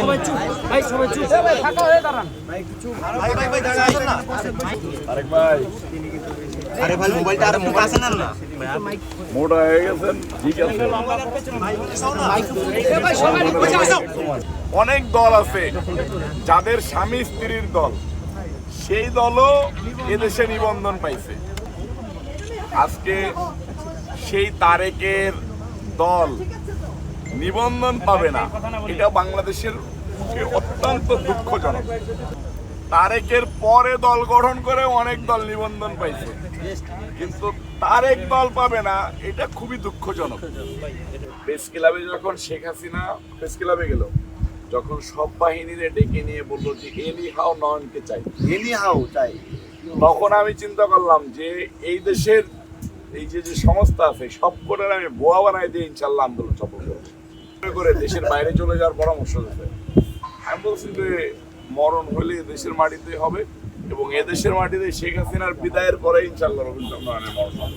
সবাই চুপ। ভাই সবাই চুপ। ভাই ফাঁকা দাঁড়ান। আরেক ভাই। আরে ভাই মোবাইলটা আর একটু কাছে নেন না। মোটা হয়ে গেছেন ঠিক আছে। ভাই সবাই বসে বসে অনেক দল আছে যাদের স্বামী স্ত্রীর দল। সেই দলও এদেশে নিবন্ধন পাইছে। আজকে সেই তারেকের দল নিবন্ধন পাবে না। এটা বাংলাদেশের অত্যন্ত দুঃখজনক। তারেকের পরে দল গঠন করে অনেক দল নিবন্ধন পাইছে। কিন্তু তারেক দল পাবে না এটা খুবই দুঃখজনক। প্রেস ক্লাবে যখন শেখ হাসিনা প্রেস ক্লাবে গেল যখন সব বাহিনীরে ডেকে নিয়ে বলল যে এনি হাও নয়নকে চাই? এনি হাউ চাই। তখন আমি চিন্তা করলাম যে এই দেশের এই যে যে সংস্থা আছে সব করে আমি বোয়া বানাই দিয়ে ইনশাল্লাহ আন্দোলন সফল করব। করে দেশের বাইরে চলে যাওয়ার পরামর্শ দিতে। আমি বলছি যে, মরণ হলে দেশের মাটিতে হবে এবং এদেশের মাটিতে শেখ হাসিনার বিদায়ের পরে ইনশাল্লাহ রবীন্দ্রনাথের মরণ হবে।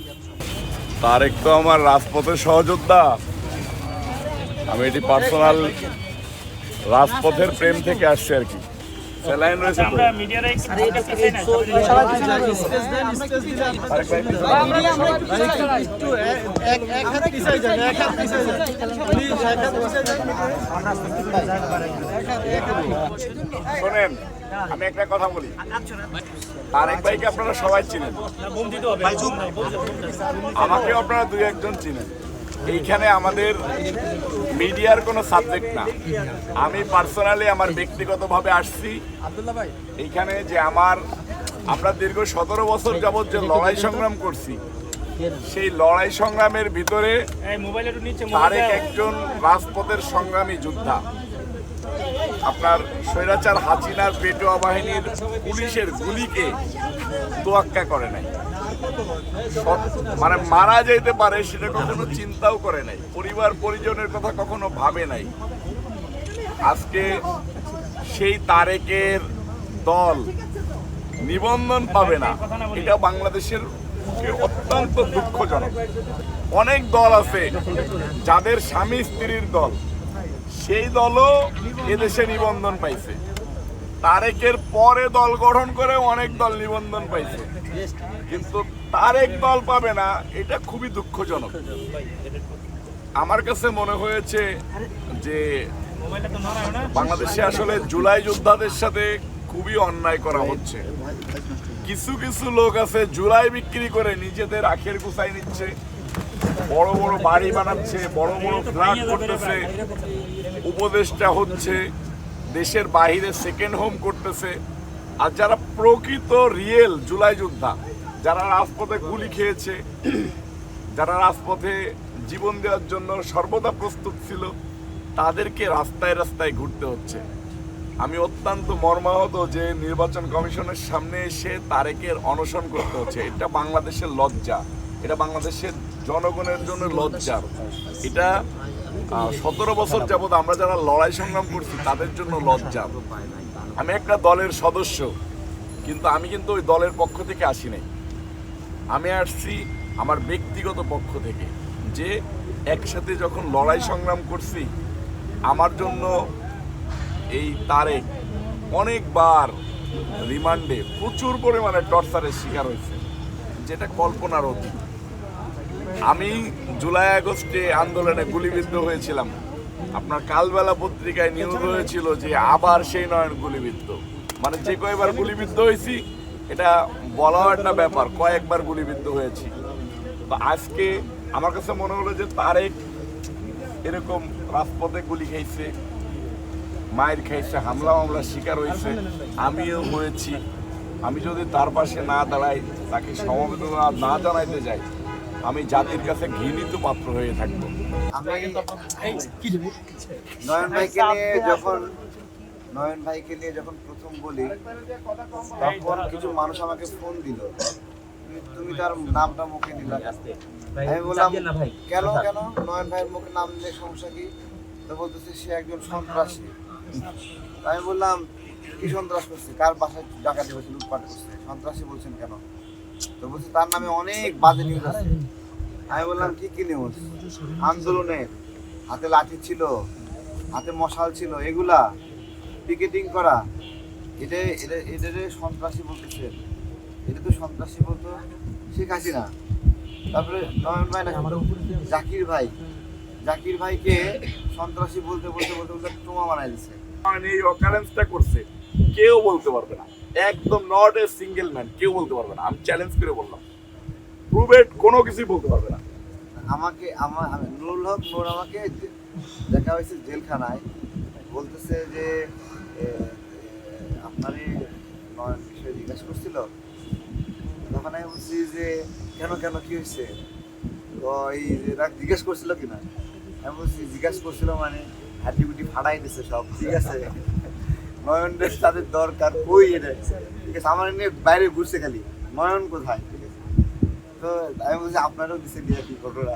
তারেক তো আমার রাজপথের সহযোদ্ধা। আমি এটি পার্সোনাল রাজপথের প্রেম থেকে আসছি আর কি। স্যালাইন রয়েছে তো? আরেক ভাই, শোনেন আমি একটা কথা বলি। তারেক ভাইকে আপনারা সবাই চিনেন। আমাকে আপনারা দুই একজন চিনেন। এইখানে আমাদের মিডিয়ার কোনো সাবজেক্ট না। আমি পার্সোনালি আমার ব্যক্তিগতভাবে আসছি। এইখানে যে আমার, আমরা দীর্ঘ সতেরো বছর যাবৎ যে লড়াই সংগ্রাম করছি, সেই লড়াই সংগ্রামের ভিতরে তারেক একজন রাজপথের সংগ্রামী যোদ্ধা। আপনার স্বৈরাচার হাসিনার পেটোয়া বাহিনীর পুলিশের গুলিকে তোয়াক্কা করে নাই। মানে মারা যেতে পারে সেটা কখনো চিন্তাও করে নাই। পরিবার পরিজনের কথা কখনো ভাবে নাই। আজকে সেই তারেকের দল নিবন্ধন পাবে না, এটা বাংলাদেশের অত্যন্ত দুঃখজনক। অনেক দল আছে যাদের স্বামী স্ত্রীর দল, সেই দলও এদেশে নিবন্ধন পাইছে। তারেকের পরে দল গঠন করে অনেক দল নিবন্ধন পাইছে। কিন্তু তারেক দল পাবে না, এটা খুবই দুঃখজনক। আমার কাছে মনে হয়েছে যে বাংলাদেশে আসলে জুলাই যোদ্ধাদের সাথে খুবই অন্যায় করা হচ্ছে। কিছু কিছু লোক আছে জুলাই বিক্রি করে নিজেদের আখের গুছাই নিচ্ছে, বড় বড় বাড়ি বানাচ্ছে, বড় বড় ফ্ল্যাট করতেছে, উপদেষ্টা হচ্ছে, দেশের বাইরে সেকেন্ড হোম করতেছে। আর যারা প্রকৃত রিয়েল জুলাই যোদ্ধা যারা রাজপথে গুলি খেয়েছে, যারা রাজপথে জীবন দেওয়ার জন্য সর্বদা প্রস্তুত ছিল, তাদেরকে রাস্তায় রাস্তায় ঘুরতে হচ্ছে। আমি অত্যন্ত মর্মাহত যে নির্বাচন কমিশনের সামনে এসে তারেকের অনশন করতে হচ্ছে। এটা বাংলাদেশের লজ্জা। এটা বাংলাদেশের জনগণের জন্য লজ্জার এটা সতেরো বছর যাবৎ আমরা যারা লড়াই সংগ্রাম করছি, তাদের জন্য লজ্জা। আমি একটা দলের সদস্য, কিন্তু আমি কিন্তু ওই দলের পক্ষ থেকে আসি নাই। আমি আসছি আমার ব্যক্তিগত পক্ষ থেকে যে একসাথে যখন লড়াই সংগ্রাম করছি আমার জন্য এই তারেক অনেকবার রিমান্ডে প্রচুর পরিমাণে টর্চারের শিকার হয়েছে যেটা কল্পনার অতীত। আমি জুলাই আগস্টে আন্দোলনে গুলিবিদ্ধ হয়েছিলাম। আপনার কালবেলা পত্রিকায় নিউজ হয়েছিল যে আবার সেই নয়ন গুলিবিদ্ধ। মানে যে কয়েকবার গুলিবিদ্ধ হয়েছি এটা বলাও একটা ব্যাপার কয়েকবার গুলিবিদ্ধ হয়েছি। তো আজকে আমার কাছে মনে হলো যে তারেক এরকম রাজপথে গুলি খাইছে মায়ের খাইছে হামলা মামলার শিকার হয়েছে আমিও হয়েছি। আমি যদি তার পাশে না দাঁড়াই তাকে সমবেদনা না জানাইতে যাই আমি জাতির কাছে ঘৃণিত পাত্র হয়ে থাকব। নয়ন ভাইকে নিয়ে যখন নয়ন ভাইকে নিয়ে যখন প্রথম বলি তখন কিছু মানুষ আমাকে ফোন দিল। তুমি- তার নামটা মুখে নিলা। আমি বললাম কেন কেন? নয়ন ভাইয়ের মুখে নাম নিলে সমস্যা কি? তো বলতেছে সে একজন সন্ত্রাসী। তো আমি বললাম কি সন্ত্রাস করছে? কার বাসায় ডাকাতি হয়েছে লুটপাট করছে? সন্ত্রাসী বলছেন কেন? তো বলছে তার নামে অনেক বাজে নিউজ আছে। আমি বললাম কি কি নিউজ আন্দোলনের। হাতে লাঠি ছিল হাতে মশাল ছিল এগুলা। পিকেটিং করা এটা এটা এটা যে সন্ত্রাসী বলতেছে। এটা তো সন্ত্রাসী বলতো শেখ হাসিনা। তারপরে নয়ন ভাই না জাকির ভাই। জাকির ভাইকে সন্ত্রাসী বলতে বলতে বলতে বলতে ট্রমা বানাই দিচ্ছে মানে এই অকারেন্সটা করছে কেউ বলতে পারবে না। একদম নট এ সিঙ্গেল ম্যান কেউ বলতে পারবে না। আমি চ্যালেঞ্জ করে বললাম। প্রুভেড কোনো কিছুই বলতে পারবে না। আমাকে আমার আমি- নুরুল হক নূর আমাকে দেখা হয়েছে জেলখানায়। বলতেছে যে আপনারই নয়ন বিষয়ে জিজ্ঞাসা করছিল। তখন আমি বলছি যে, কেন কেন, কি হয়েছে? এই যে রাগ জিজ্ঞেস করছিল কিনা? আমি বলছি, জিজ্ঞাসা করছিল মানে হাড্ডি গুটি ফাটাই দিছে সব। ঠিক আছে? নয়ন তাদের দরকার কই এটা? ঠিক আছে, আমার নিয়ে বাইরে ঘুরছে খালি। নয়ন কোথায়? ঠিক আছে? তো আমি বলছি, আপনারও দিছে দিয়ে কি ঘটনা?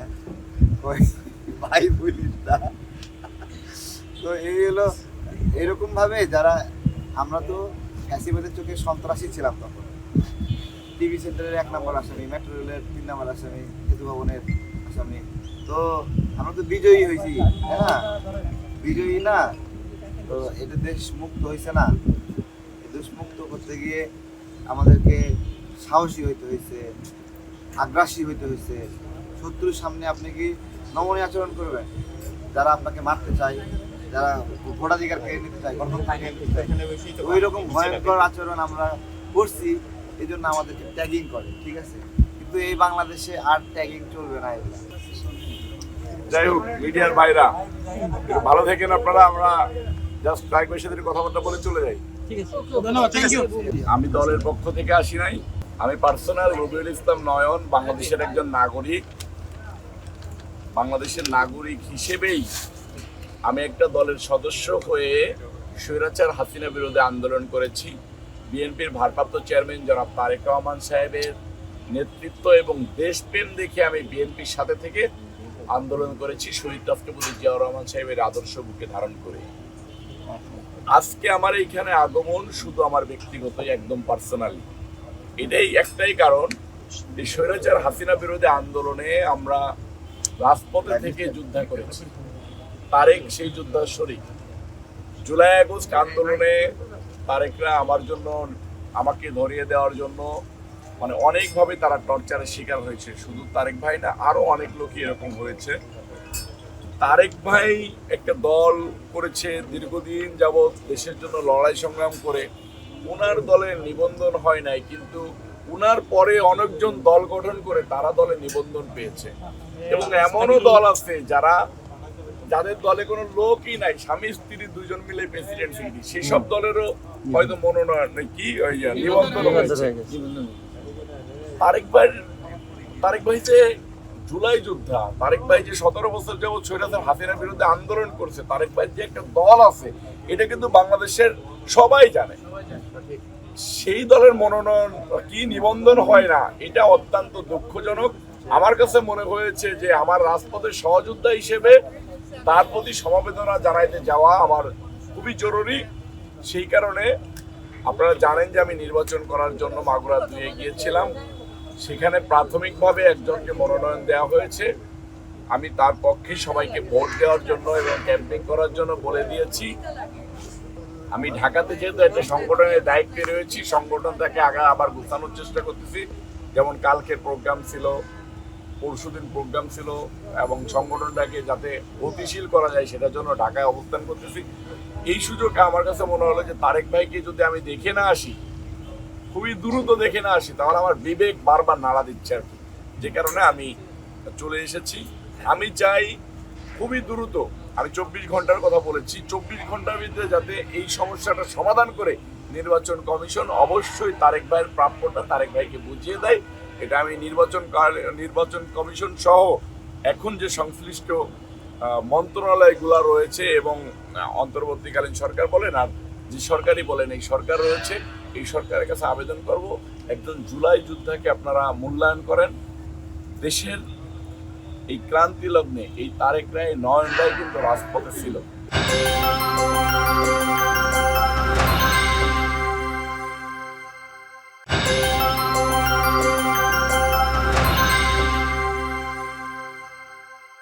ভাই বলিস না। তো এই হলো এরকম ভাবে যারা, আমরা তো ফ্যাসিবাদের চোখে সন্ত্রাসী ছিলাম তখন। টিভি সেন্টারের এক নম্বর আসামি, মেট্রো রেলের তিন নম্বর আসামি, সেতু ভবনের আসামি। তো আমরা তো বিজয়ী হয়েছি না? বিজয়ী না। তো এটা দেশ মুক্ত হয়েছে না। দেশ মুক্ত করতে গিয়ে আমাদেরকে সাহসী হইতে হয়েছে আগ্রাসী হইতে হয়েছে শত্রুর সামনে আপনি কি নমনীয় আচরণ করবেন? যারা আপনাকে মারতে চায় যারা ভোটাধিকার কেড়ে নিতে চায় গণতন্ত্র কেড়ে নিতে চায় ওই রকম ভয়ঙ্কর আচরণ আমরা করছি এই জন্য আমাদেরকে ট্যাগিং করে ঠিক আছে? কিন্তু এই বাংলাদেশে আর ট্যাগিং চলবে না এগুলো। যাই হোক মিডিয়ার বাইরা ভালো থাকেন আপনারা আমরা জাস্ট কয়েক সাথে কথাবার্তা বলে চলে যাই। ধন্যবাদ থ্যাংক আমি দলের পক্ষ থেকে আসি নাই আমি পার্সোনাল রবিউল ইসলাম নয়ন বাংলাদেশের একজন নাগরিক। বাংলাদেশের নাগরিক হিসেবেই আমি একটা দলের সদস্য হয়ে স্বৈরাচার হাসিনা বিরোধে আন্দোলন করেছি। বিএনপির ভারপ্রাপ্ত চেয়ারম্যান জনাব তারেক রহমান সাহেবের নেতৃত্ব এবং দেশপ্রেম দেখে আমি বিএনপির সাথে থেকে আন্দোলন করেছি, শহীদ রাষ্ট্রপতি জিয়াউর রহমান সাহেবের আদর্শ বুকে ধারণ করে। আজকে আমার এইখানে আগমন শুধু আমার ব্যক্তিগত একদম পার্সোনালি এটাই একটাই কারণ এই স্বৈরাচার হাসিনা বিরোধী আন্দোলনে আমরা রাজপথে থেকে যুদ্ধ করেছি। তারেক সেই যুদ্ধার শরিক জুলাই আগস্ট আন্দোলনে তারেকরা আমার জন্য আমাকে ধরিয়ে দেওয়ার জন্য মানে অনেকভাবে তারা টর্চারের শিকার হয়েছে। শুধু তারেক ভাই না আরও অনেক লোকই এরকম হয়েছে। তারেক ভাই একটা দল করেছে দীর্ঘদিন যাবৎ দেশের জন্য লড়াই সংগ্রাম করে। ওনার দলের নিবন্ধন হয় নাই কিন্তু উনার পরে অনেকজন দল গঠন করে তারা দলে নিবন্ধন পেয়েছে। এবং এমনও দল আছে যারা যাদের দলে কোনো লোকই নাই স্বামী স্ত্রী দুজন মিলে প্রেসিডেন্ট সেক্রেটারি সেসব দলেরও হয়তো মনোনয়ন কি নিবন্ধন তারেক ভাই তারেক ভাই যে জুলাই যোদ্ধা তারেক ভাই যে সতেরো বছর যাবৎ সৈরাজের হাসিনার বিরুদ্ধে আন্দোলন করছে তারেক ভাই যে একটা দল আছে এটা কিন্তু বাংলাদেশের সবাই জানে। সেই দলের মনোনয়ন কি নিবন্ধন হয় না এটা অত্যন্ত দুঃখজনক। আমার কাছে মনে হয়েছে যে আমার রাজপথের সহযোদ্ধা হিসেবে তার প্রতি সমবেদনা জানাইতে যাওয়া আমার খুবই জরুরি। সেই কারণে আপনারা জানেন যে আমি নির্বাচন করার জন্য মাগুরা দুয়ে গিয়েছিলাম। সেখানে প্রাথমিকভাবে একজনকে মনোনয়ন দেওয়া হয়েছে। আমি তার পক্ষে সবাইকে ভোট দেওয়ার জন্য এবং ক্যাম্পেইন করার জন্য বলে দিয়েছি। আমি ঢাকাতে যেহেতু একটা সংগঠনের দায়িত্বে রয়েছি, সংগঠনটাকে আগে, আবার গুছানোর চেষ্টা করতেছি। যেমন কালকের প্রোগ্রাম ছিল পরশুদিন প্রোগ্রাম ছিল এবং সংগঠনটাকে যাতে গতিশীল করা যায় সেটার জন্য ঢাকায় অবস্থান করতেছি। এই সুযোগে আমার কাছে মনে হলো যে তারেক ভাইকে যদি আমি দেখে না আসি, খুবই দ্রুত দেখে না আসি, তাহলে আমার বিবেক বারবার নাড়া দিচ্ছে আর কি। যে কারণে আমি চলে এসেছি। আমি চাই খুবই দ্রুত, আমি চব্বিশ ঘণ্টার কথা বলেছি, চব্বিশ ঘণ্টার ভিতরে যাতে এই সমস্যাটা সমাধান করে নির্বাচন কমিশন অবশ্যই তারেক ভাইয়ের প্রাপ্যটা তারেক ভাইকে বুঝিয়ে দেয়। এটা আমি নির্বাচন নির্বাচন কমিশন সহ এখন যে সংশ্লিষ্ট মন্ত্রণালয়গুলো রয়েছে এবং অন্তর্বর্তীকালীন সরকার বলেন আর যে সরকারই বলেন, এই সরকার রয়েছে, এই সরকারের কাছে আবেদন করব। একজন জুলাই যোদ্ধাকে আপনারা মূল্যায়ন করেন। দেশের এই ক্রান্তি লগ্নে এই তারেক রায় নয়ন রায় কিন্তু রাজপথে ছিল।